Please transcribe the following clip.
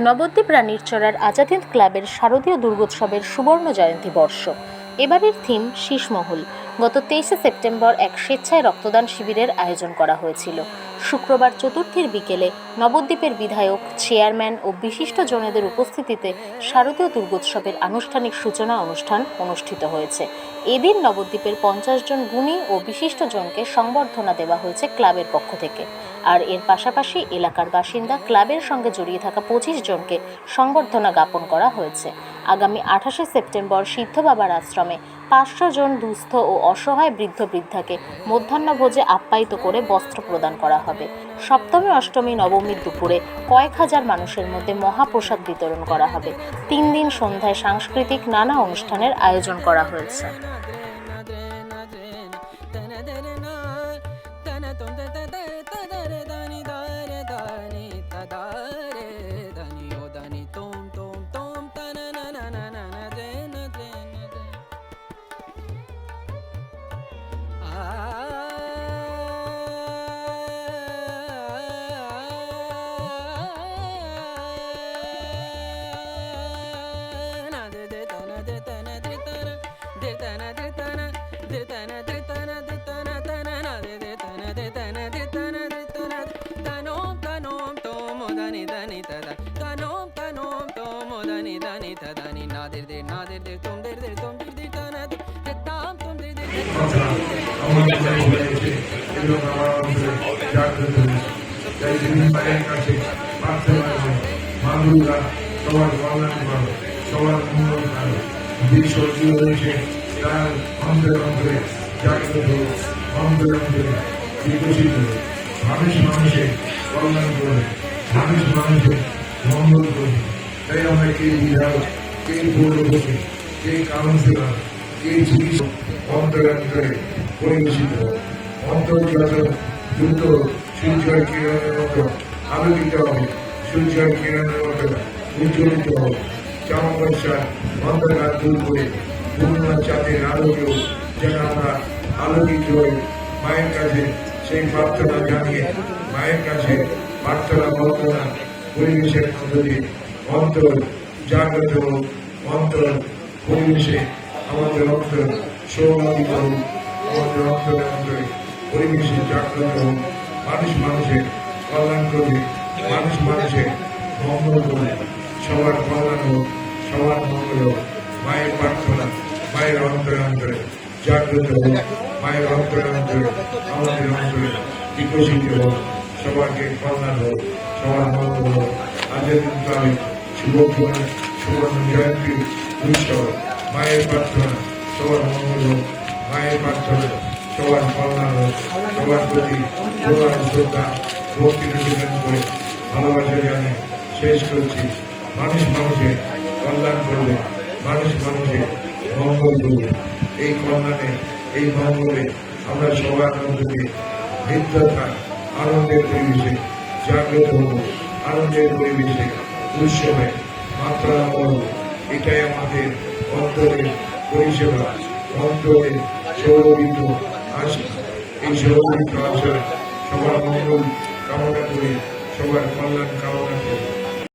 নবদ্বীপ রানীর রানীরচড়ার আজাদিন ক্লাবের শারদীয় দুর্গোৎসবের সুবর্ণ জয়ন্তী বর্ষ। এবারের থিম শীষমহল। গত তেইশে সেপ্টেম্বর এক স্বেচ্ছায় রক্তদান শিবিরের আয়োজন করা হয়েছিল। শুক্রবার চতুর্থীর বিকেলে নবদ্বীপের বিধায়ক, চেয়ারম্যান ও বিশিষ্ট জনেদের উপস্থিতিতে শারদীয় দুর্গোৎসবের আনুষ্ঠানিক সূচনা অনুষ্ঠান অনুষ্ঠিত হয়েছে। এদিন নবদ্বীপের পঞ্চাশ জন গুণী ও বিশিষ্ট জনকে সংবর্ধনা দেওয়া হয়েছে ক্লাবের পক্ষ থেকে। আর এর পাশাপাশি এলাকার বাসিন্দা ক্লাবের সঙ্গে জড়িয়ে থাকা পঁচিশ জনকে সংবর্ধনা জ্ঞাপন করা হয়েছে। আগামী আঠাশে সেপ্টেম্বর সিদ্ধ বাবার আশ্রমে পাঁচশো জন দুস্থ ও অসহায় বৃদ্ধ বৃদ্ধাকে মধ্যাহ্নভোজে আপ্যায়িত করে বস্ত্র প্রদান করা হবে। সপ্তমী, অষ্টমী নবমীর দুপুরে কয়েক হাজার মানুষের মধ্যে মহাপ্রসাদ বিতরণ করা হবে। তিন দিন সন্ধ্যায় সাংস্কৃতিক নানা অনুষ্ঠানের আয়োজন করা হয়েছে। কথা আমাদের কাছে হয়েছে এবং আমার অন্তরে জাগ্রত হয়েছে তাই তিনি মায়ের কাছে প্রার্থনা করে মা দুর্গা সবার কল্যাণ করো সবার মঙ্গল করো যে সত্যি হয়েছে তার অন্তরে অন্তরে জাগ্রত অন্তরে অন্তরে বিকশিত মানুষ মানুষের কল্যাণ করে মানুষ মানুষের মঙ্গল করে তাই আমরা কে বিধায়ক কে পৌরপতি কে কাউন্সিলর কে চিকিৎসক অন্তরান্তরে পরিবেশিত অন্তর্জাত দ্রুত সূর্যের কিরণের মতো আলোকিত হবে সূর্যের কিরণের মতো উজ্জ্বলিত হবে চামকর্ষার অন্ধকার দূর করে পূর্ণা চাঁদের আলোকেও যেন আমরা আলোকিত হয়ে মায়ের কাছে সেই প্রার্থনা জানিয়ে, মায়ের কাছে প্রার্থনা বর্তনা পরিবেশের মধ্য দিয়ে অন্তর জাগ্রত হোক অন্তর পরিবেশে আমাদের অন্তর সৌভাগিত হোক আমাদের অন্তরে অন্তরে পরিবেশে জাগ্রত হোক মানুষ মানুষের কল্যাণ করবে। মানুষ মানুষের মঙ্গল করবে। সবার কল্যাণ হোক সবার মঙ্গল হোক মায়ের প্রার্থনা, মায়ের অন্তরে অন্তরে জাগ্রত হোক মায়ের অন্তরে অন্তরে আমাদের অন্তরে বিকশিত হোক সবাইকে কল্যাণ হোক। সবার হোক আজকের কিন্তু আমি শুভ সুবর্ণ জয়ন্তী উৎসব মায়ের প্রার্থনা সবার মঙ্গল মায়ের প্রার্থনা সবার কল্যাণ সবার প্রতি প্রধান শ্রদ্ধা ভক্তি নিবেদন করে ভালোবাসা মঙ্গলে আমরা সবার মধ্যে দিয়ে আনন্দের পরিবেশে জাগ্রত হব, আনন্দের পরিবেশে উৎসবে মাত্রা করব এটাই আমাদের অন্তরের পরিষেবা, অন্তরের সৌরবিত আশা এই সৌরবিত আশা সবার মঙ্গল কামনা করে, সবার কল্যাণ কামনা করে।